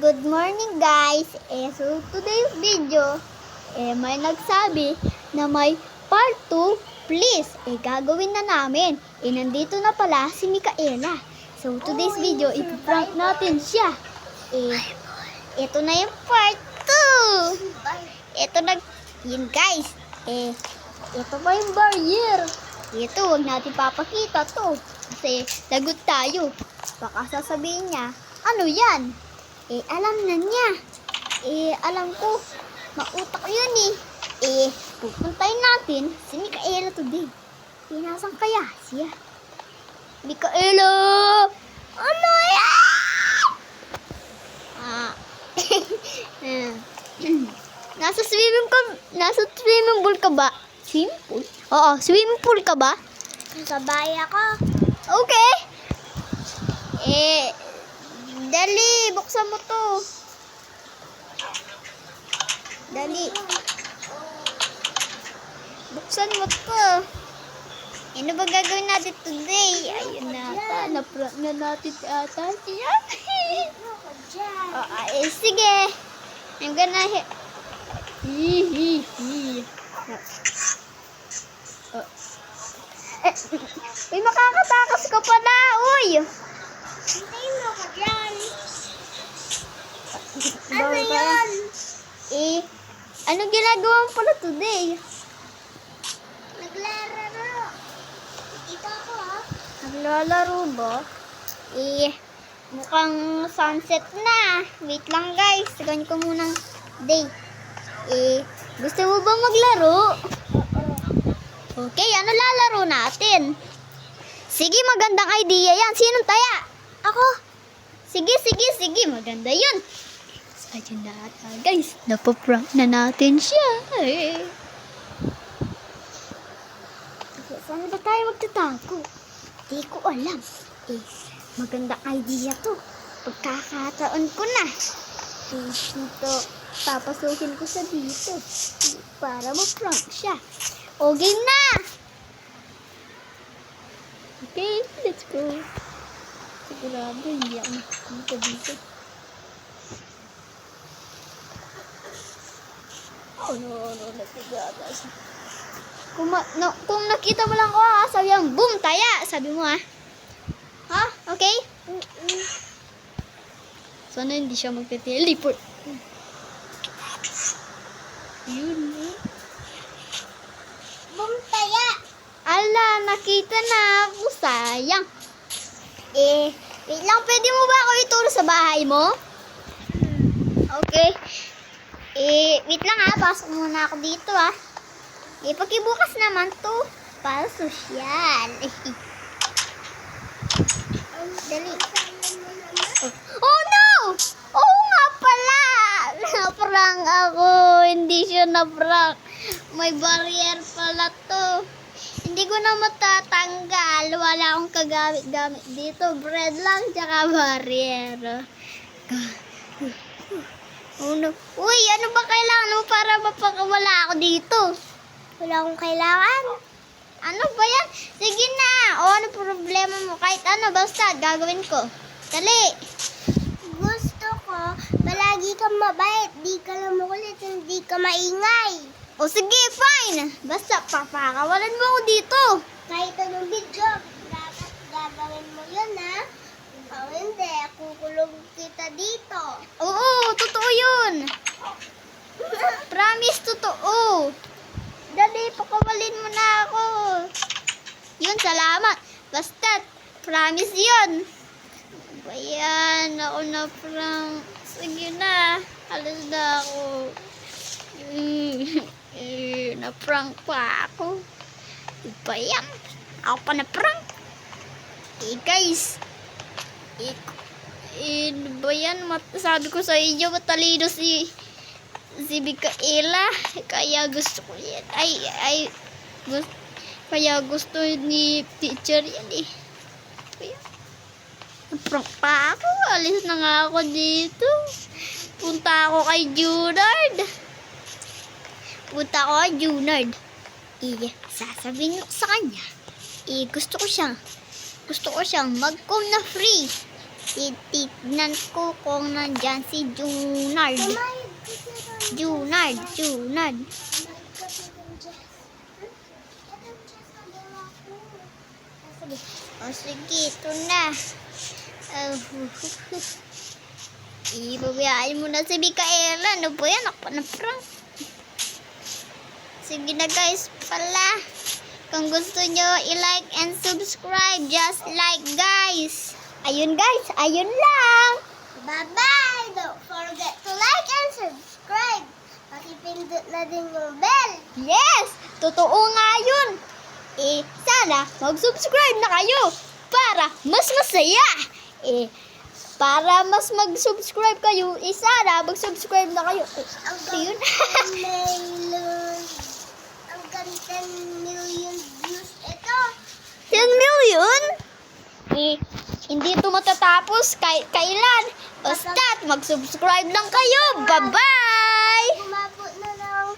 Good morning guys! Eh, so today's video, eh, may nagsabi na may part 2, please, eh, gagawin na namin. Eh, nandito na pala si Mikaela. So, today's video, ipiprank natin siya. Eh, ito na yung part 2! Ito na, yun guys, eh, ito pa yung barrier. Ito, huwag natin papakita to. Kasi, lagot tayo. Baka sasabihin niya, ano yan? Eh, alam na niya. Eh, alam ko, mautak yun eh. Eh, pupuntayin natin si Mikaela today. Eh, nasan kaya siya? Mikaela! Ano yan? Ah, nasa swimming ka, nasa swimming pool ka ba? Swimming pool? Oo, swimming pool ka ba? Sabay ako. Okay. Eh, dali, buksan mo to. Dali. Buksan mo to. Ano ba gagawin natin today? Ayun na ata. Na-prank na natin ata oh, eh, sige. I'm gonna hit. Hi, hi, hi. Oh. Eh, Uy, makakatakas ka pala, uy! Hintayin mo ko dyan. Ano yan? Eh, ano ginagawa mo pala today? Naglalaro. Dito ako ah. Naglalaro ba? Eh, mukhang sunset na. Wait lang guys, gawin ko munang day. Eh, gusto mo ba maglaro? Okay, ano lalaro natin? Sige, magandang idea yan. Sinong taya? Ako. Sige, sige, sige. Maganda yun. So, ayun na ata, guys. Napaprank na natin siya. Eh. Saan ba tayo magtatago? Di ko alam. Eh, magandang idea to. Pagkakataon ko na. Eh, dito, papasukin ko sa dito. Para ma-prank siya. O, game na! Okay, let's go. Sigurado, hindi ako makikita dito. Oh, no, no, nagsigurado siya. Kung, ma- no, kung nakita mo lang ko, ha, sabi ang boom, taya. Sabi mo, ha? Ha? Okay? Sana hindi siya magte-teleport. Yun, eh. Bumtaya. Ala, nakita na ako. Sayang. Eh, wait lang. Pwede mo ba ako ituro sa bahay mo? Okay. Eh, wait lang ha. Pasok muna ako dito ha. Eh, pakibukas naman to. Para sosyal. Dali. Oh no! Oo nga pala! Na-prank ako. Hindi siya na-prank. May barrier pala to. Hindi ko na matatanggal. Wala akong kagamit-gamit dito. Bread lang, tsaka barrier. Oh no. Uy, ano ba kailangan mo para mapakawala ako dito? Wala akong kailangan. Ano ba yan? Sige na. O, ano problema mo? Kahit ano, basta gagawin ko. Dali. Gusto ko, palagi kang mabait. Di ka lang makulit, hindi ka maingay. O sige, fine. Basta papakawalan mo ako dito. Kahit anong video, dapat gagawin mo yun ha. O hindi, kukulong kita dito. Oo, totoo yun. Promise, totoo. Dali, pakawalin mo na ako. Yun, salamat. Basta, promise yun. Ano Ba yan, ako na prank. Sige na, alas na ako. Mm, eh, na-prank pa ako. Ba yan? Ako pa na-prank. Eh, guys. Eh, eh, ano ba yan? Sabi ko sa inyo, matalino si si Mikaela. Kaya gusto ko yan. Ay, ay, gusto, kaya gusto ni teacher yan eh. Prank pa ako. Alis na nga ako dito. Punta ako kay Junard. Punta ako kay Junard. Eh, sasabihin ko sa kanya. Eh, gusto ko siyang, gusto ko siyang mag-com na free. Titignan ko kung nandyan si Junard. Junard, Junard. Ko. O sige, ito na. Uh, Ibabayaan mo na si Mikaela. Ano ba yan? Ako na prank. Sige na guys pala. Kung gusto nyo, i-like and subscribe. Just like guys. Ayun guys, ayun lang. Bye-bye! Don't forget to like and subscribe. Pakipindot na din yung bell. Yes! Totoo nga yun! Eh, sana mag-subscribe na kayo para mas masaya! Eh, para mas mag-subscribe kayo, eh, sana mag-subscribe na kayo. Eh, Ang ayun. million. Ang ganda 10 million views ito. 10 million? Eh, hindi ito matatapos kahit kailan. Basta't mag-subscribe lang kayo. Bye-bye! Umabot na ng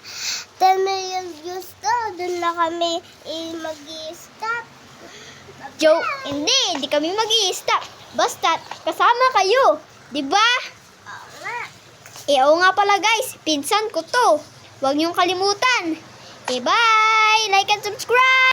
10 million views to. Doon na kami eh, mag-i-stop. Joe, hindi, hindi kami mag stop Basta't kasama kayo. 'Di ba? Oo nga. Eh, oo nga pala guys, pinsan ko to. Huwag niyong kalimutan. Eh, bye! Like and subscribe!